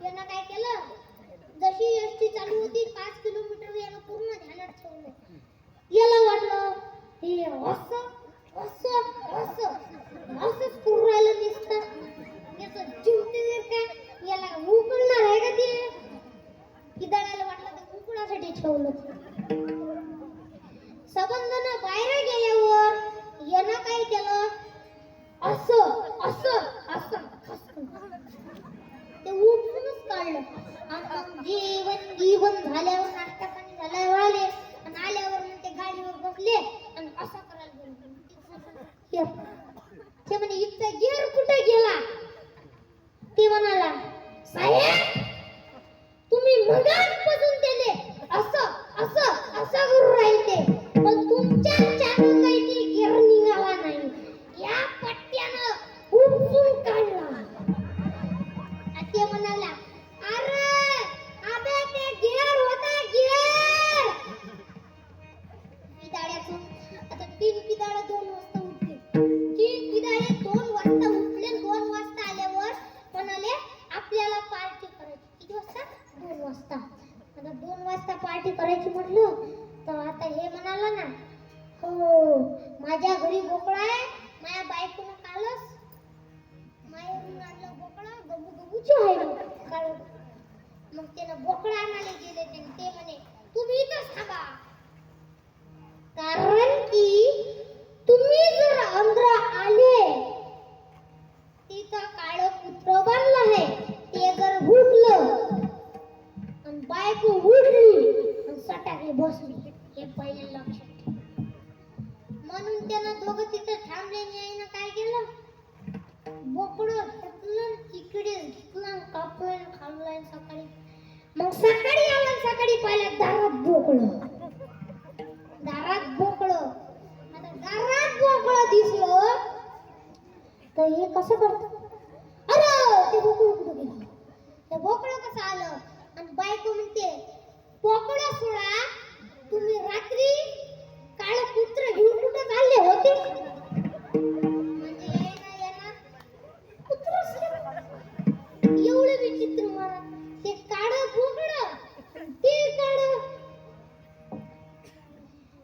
यानं काय केलं? जशी एस टी चालू होती पाच किलोमीटर यानं पूर्ण ध्यानात ठेवलं याला वाटलं हे असं असं असं असंच करून राहिलं याचं चिमटे जर काय याला उकळणार आहे का ते? किदाराला वाटलं तर उकळासाठी ठेवलं गेले ते म्हणे इथचा गेर कुठे गेला? ते म्हणाला साहेब तुम्ही मगापासून त्याले असं असं असं करून राहिले. आता दोन वाजता पार्टी करायची म्हटलं तर आता हे म्हणाला ना हो माझ्या घरी गोकळा आहे माझ्या बायकोनं कालच माहेरून आणलं गोकळा गबू गबूची आहे मग. मग त्यानं बोकडा आणायला गेले ते ते म्हणे तुम्ही इथंच थांबा हे म्हणून त्यानं दोघं तिथं थांबले आणि आईनं काय केलं? बोकड घेतलं आणि तिकडे घेतलं कापलं आणि खाल्लं सकाळी. मग सकाळी आलं सकाळी पाहिलं दारात बोकड. दारात बोकड. आता दारात बोकड दिसलं तर हे कसं करत? अरे ते बोकड कुठं गेलं? ते बोकड कसं आलं? आणि बायको म्हणते बोकड सोडा तुम्ही रात सोडा. विचित्र मला ते काळ फुकड ते काळ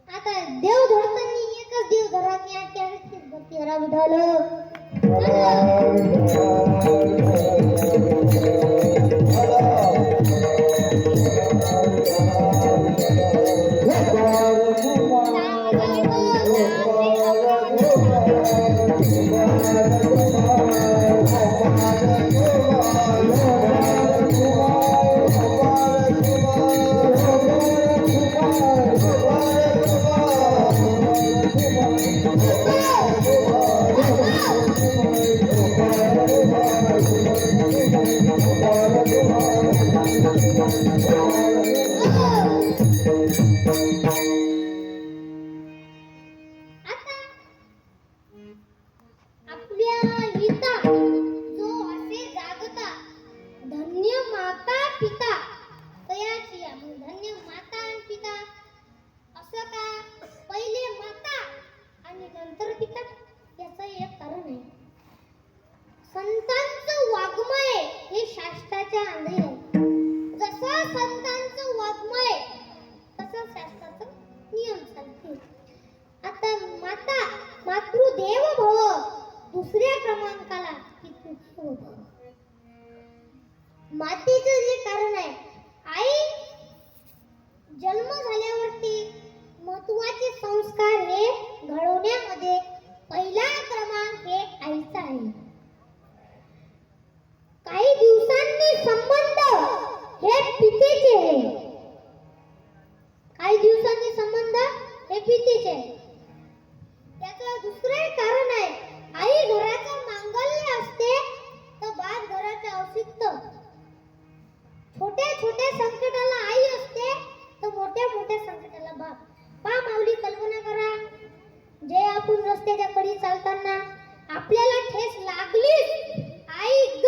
आता देव धरताना एकच देव धरात या त्यावेळेस गती हरा विठाल आता नियम आता माता मातृदेव भव दुसऱ्या क्रमांकाला पितृदेव मातेचं जे कारण आहे आई जन्म झाल्यावरती महत्त्वाचे संस्कार हे घडवण्यामध्ये पहिला क्रमांक हे आईचा आहे. काही दिवसांनी संबंध हे पितेचे आहे. बाप पा माऊली कल्पना करा. जे आपण रस्त्याच्या कडी चालताना आपल्याला ठेस लागलीच. आई